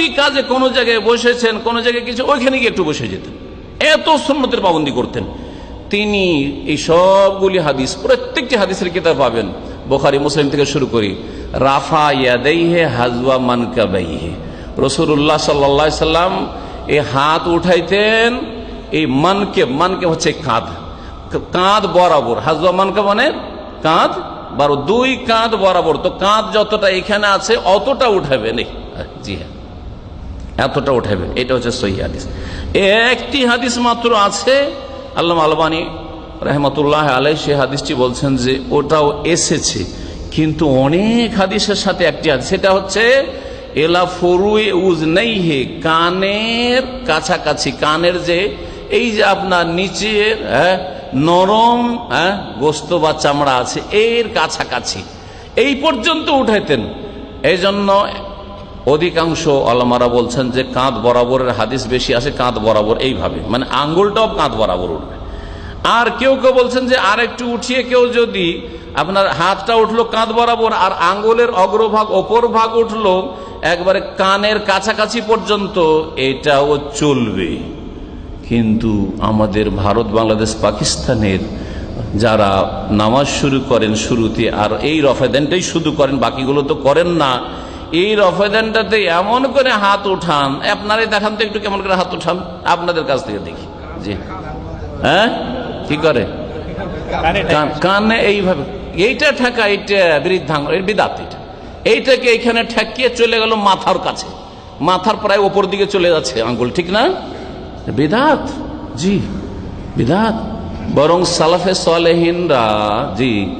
দুনিয়াবি কাজে কোনো জায়গায় বসেছেন, কোনো জায়গায় কিছু, ওইখানে গিয়ে একটু বসে যেতেন। এত সুন্নতের পাবন্দি করতেন। তিনি এই সবগুলি হাদিস, প্রত্যেকটি হাদিসের কিতাব পাবেন। বোখারি, মুসলিম থেকে শুরু করি। রাফা ইয়াদাইহে হাজওয়া মানকাবাইহে। রসুল্লাহ সাল্লা সাল্লাম এই হাত উঠাইতেন, এই মানকে মানকে হচ্ছে কাঁধ। কাঁধ বরাবর। হাজওয়া মানকা মানে কাঁধ বারো দুই কাঁধ বরাবর। তো কাঁধ যতটা এখানে আছে, অতটা উঠাবেন। এই জি হ্যাঁ। এতটা উঠাবেন এটা হচ্ছে সহি হাদিস। একটি হাদিস মাত্র আছে আল্লাহ আলবানী রহমতুল্লাহ আলাই সে হাদিসটি বলছেন যে ওটাও এসেছে কিন্তু অনেক হাদিসের সাথে একটি হাদিস সেটা হচ্ছে এলা ফরুয়ে উজ নেই হে কানের কাছাকাছি কানের যে এই যে আপনার নিচের হ্যাঁ, নরম হ্যাঁ গোস্ত বা চামড়া আছে এর কাছাকাছি। এই পর্যন্ত উঠাইতেন। এই জন্য অধিকাংশ আলমারা বলছেন যে কাঁধ বরাবরের হাদিস বেশি আসে কাঁধ বরাবর এইভাবে। মানে আঙ্গুলটাও কাঁধ বরাবর উঠবে। আর কেউ কেউ বলছেন যে আর একটু উঠিয়ে কেউ যদি আপনার হাতটা উঠল কাঁধ বরাবর আর আঙ্গুলের অগ্রভাগ, ওপর ভাগ উঠল, একবারে কানের কাছাকাছি পর্যন্ত এটাও চলবে। কিন্তু আমাদের ভারত, বাংলাদেশ, পাকিস্তানের যারা নামাজ শুরু করেন শুরুতে আর এই রফেদানটাই শুধু করেন, বাকিগুলো তো করেন না এই রফেদানটাতে এমন করে হাত উঠান আপনারাই দেখান তো একটু কেমন করে হাত উঠান আপনাদের কাছ থেকে দেখি। জি। হ্যাঁ? কি করে? কান- এইভাবে। এইটা ঠেকা এইটা বৃদ্ধাঙ্গ বিদাত এটা। এইটাকে এইখানে ঠেকিয়ে চলে গেল মাথার কাছে। মাথার প্রায় ওপর দিকে চলে যাচ্ছে আঙ্গুল ঠিক না? বিদাত। জি বিদাত। বরং সালাফে সালেহিনরা জি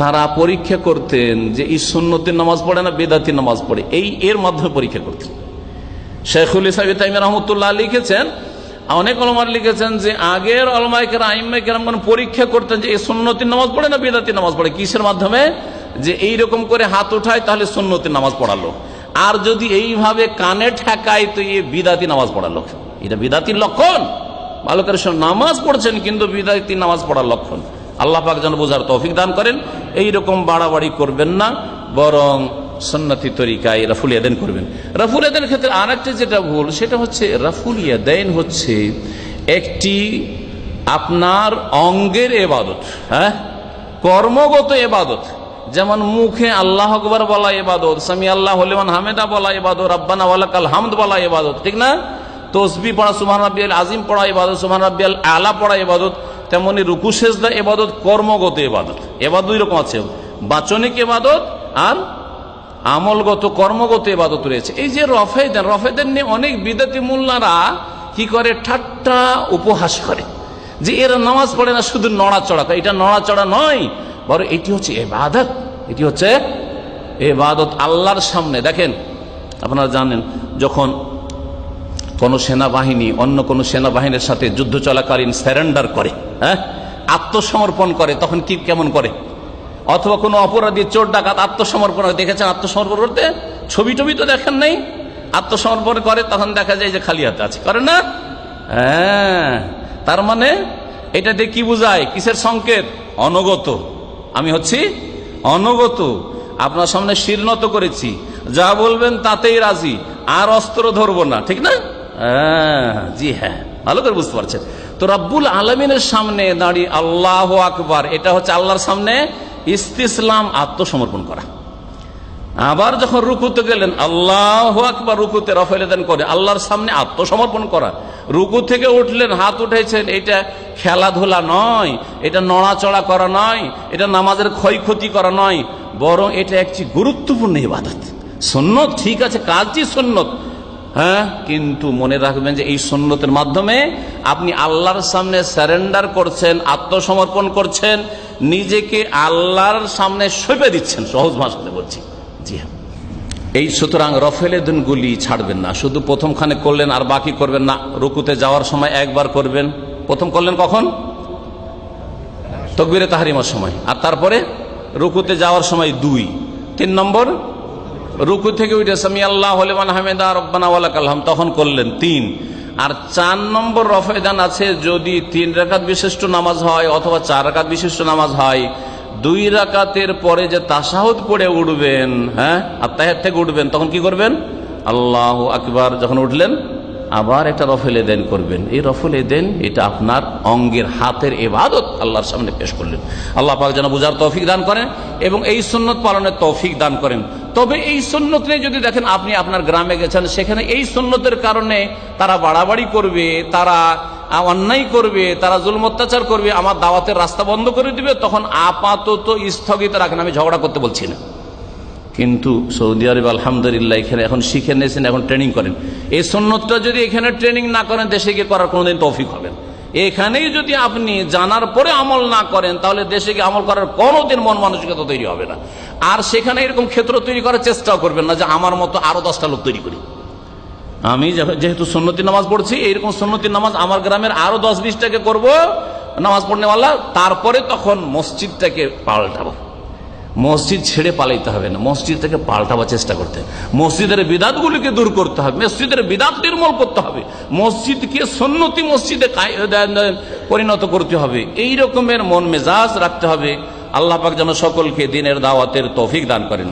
তারা পরীক্ষা করতেন যে এই সুন্নতির নামাজ পড়ে না বেদাতি নামাজ পড়ে। এই এর মাধ্যমে পরীক্ষা করতেন। শেখুল ইসলাম তাইম রহমতুল্লাহ লিখেছেন, অনেক অলমার লিখেছেন যে আগের অলমাইকের আইমাইকেরাম পরীক্ষা করতেন যে এই সুন্নতির নামাজ পড়ে না বেদাতি নামাজ পড়ে। কিসের মাধ্যমে? যে এই রকম করে হাত উঠায় তাহলে সুন্নতির নামাজ পড়ালো। আর যদি এইভাবে কানে ঠেকায় তো এ বিদাতি নামাজ পড়ালো। এটা বিদাতির লক্ষণ। ভালো করে নামাজ পড়ছেন কিন্তু বিদাতি নামাজ পড়ার লক্ষণ। আল্লাহ পাক যেন বোঝার তৌফিক দান করেন। এইরকম বাড়াবাড়ি করবেন না, বরং সন্ন্যতি তরিকায় রাফুল ইয়াদেন করবেন। রাফুল ইয়াদের ক্ষেত্রে আর যেটা ভুল, সেটা হচ্ছে রাফুল ইয়াদেন হচ্ছে একটি আপনার অঙ্গের এবাদত হ্যাঁ? কর্মগত এবাদত। যেমন মুখে আল্লাহ আকবর বলা এবাদত, সামি আল্লাহ হলিমান হামেদা বলা এবাদত, রব্বানা ওয়ালাকাল হামদ বলা এবাদত, ঠিক না? তসবি পড়া সুমান রাব্বিয়াল আজিম পড়া ইবাদত সুমান রাব্বিয়াল আলা পড়া ইবাদত তেমনি রুকু, সেজদা, এবাদত, কর্মগত এবাদত। এবাদত দুই রকম আছে। বাচনিক এবাদত আর আমলগত, কর্মগত এবাদত রয়েছে। এই যে রফেদান রফেদেন নিয়ে অনেক বিদাতি মোল্লারা কি করে? ঠাট্টা উপহাস করে। যে এরা নামাজ পড়ে না, শুধু নড়াচড়া এটা নড়াচড়া নয় বড় এটি হচ্ছে এবাদত। এটি হচ্ছে এবাদত আল্লাহর সামনে। দেখেন, আপনারা জানেন, যখন কোন সেনাবাহিনী, অন্য কোন সেনাবাহিনীর সাথে যুদ্ধ চলাকালীন স্যারেন্ডার করে হ্যাঁ? আত্মসমর্পণ করে তখন কি কেমন করে? অথবা কোনো অপরাধী চোর ডাকাত আত্মসমর্পণ দেখেছেন আত্মসমর্পণ করতে? ছবি টবি তো দেখেন নাই। আত্মসমর্পণ করে তখন দেখা যায় যে খালি হাতে আছে। করে না? হ্যাঁ। তার মানে এটা দিয়ে কি বোঝায়? কিসের সংকেত? অনগত। আমি হচ্ছি অনগত। আপনার সামনে শিরনত করেছি। যা বলবেন তাতেই রাজি। আর অস্ত্র ধরবো না। ঠিক না? হ্যাঁ, জি হ্যাঁ। ভালো করে বুঝতে পারছেন। তো রব্বুল আলমিনের সামনে দাঁড়িয়ে আল্লাহ আকবার, এটা হচ্ছে আল্লাহর সামনে ইস্তিসলাম, আত্মসমর্পণ করা। আবার যখন রুকুতে গেলেন, আল্লাহ আকবার রুকুতে রফেলেদান করে, আল্লাহর সামনে আত্মসমর্পণ করা। রুকু থেকে উঠলেন, হাত উঠেছেন, এটা খেলাধুলা নয়, এটা নড়াচড়া করা নয়, এটা নামাজের ক্ষয়ক্ষতি করা নয়, বরং এটা একটি গুরুত্বপূর্ণ ইবাদত। সন্ন্যত ঠিক আছে কাজটি সন্ন্যত হ্যাঁ? কিন্তু মনে রাখবেন যে এই সন্ন্যতের মাধ্যমে আপনি আল্লাহর সামনে স্যারেন্ডার করছেন, আত্মসমর্পণ করছেন, নিজেকে আল্লাহর সামনে সঁপে দিচ্ছেন। সহজ ভাষাতে বলছি। জি হ্যাঁ। এই সুতরাং রফেলেদুন গুলি ছাড়বেন না। শুধু প্রথমখানে করলেন আর বাকি করবেন না। রুকুতে যাওয়ার সময় একবার করবেন। প্রথম করলেন কখন? তকবিরে তাহারিমার সময়। আর তারপরে রুকুতে যাওয়ার সময় দুই। তিন নম্বর রুকু থেকে উঠে সামি আল্লাহ হামেদা, রব্বানা ওয়ালাক আলহাম তখন করলেন তিন। আর চার নম্বর রফেদান আছে, যদি তিন রাকাত বিশিষ্ট নামাজ হয় অথবা চার রাকাত বিশিষ্ট নামাজ হয়, দুই রাকাতের পরে যে তাসাহুদ পড়ে উঠবেন হ্যাঁ আর তাহের থেকে উঠবেন, তখন কি করবেন? আল্লাহ আকবার, যখন উঠলেন, আবার একটা রফেল এদেন করবেন। এই রফেল এদেন এটা আপনার অঙ্গের হাতের এবাদত আল্লাহর সামনে পেশ করলেন। আল্লাহ পাক যেন বুঝার তৌফিক দান করেন এবং এই সুন্নত পালনের তৌফিক দান করেন। তবে এই সুন্নত নিয়ে যদি দেখেন, আপনি আপনার গ্রামে গেছেন, সেখানে এই সুন্নতের কারণে তারা বাড়াবাড়ি করবে, তারা অন্যায় করবে, তারা জুলম অত্যাচার করবে, আমার দাওয়াতের রাস্তা বন্ধ করে দিবে, তখন আপাতত স্থগিত রাখেন। আমি ঝগড়া করতে বলছি না। কিন্তু সৌদি আরব, আলহামদুলিল্লাহ, এখানে এখন শিখে নিয়েছেন, এখন ট্রেনিং করেন। এই সন্ন্যতটা যদি এখানে ট্রেনিং না করেন, দেশে গিয়ে করার কোনোদিন তৌফিক হবেন এখানেই যদি আপনি জানার পরে আমল না করেন, তাহলে দেশে গিয়ে আমল করার কোনোদিন মন মানসিকতা তৈরি হবে না। আর সেখানে এরকম ক্ষেত্র তৈরি করার চেষ্টাও করবেন না যে আমার মতো আরও দশটা লোক তৈরি করি। আমি যেহেতু সন্নতি নামাজ পড়ছি, এইরকম সন্নতি নামাজ আমার গ্রামের আরও দশ বিশটাকে করব, নামাজ পড়নেওয়ালা, তারপরে তখন মসজিদটাকে পাল্টাবো। মসজিদ ছেড়ে পালাইতে হবে না। মসজিদ থেকে পাল্টাবার চেষ্টা করতে হবে। মসজিদের বিদাতগুলিকে দূর করতে হবে। মসজিদের বিদাত নির্মূল করতে হবে। মসজিদকে সন্নতি মসজিদে পরিণত করতে হবে। এই রকমের মন মেজাজ রাখতে হবে। আল্লাহ পাক যেন সকলকে দিনের দাওয়াতের তৌফিক দান করেন।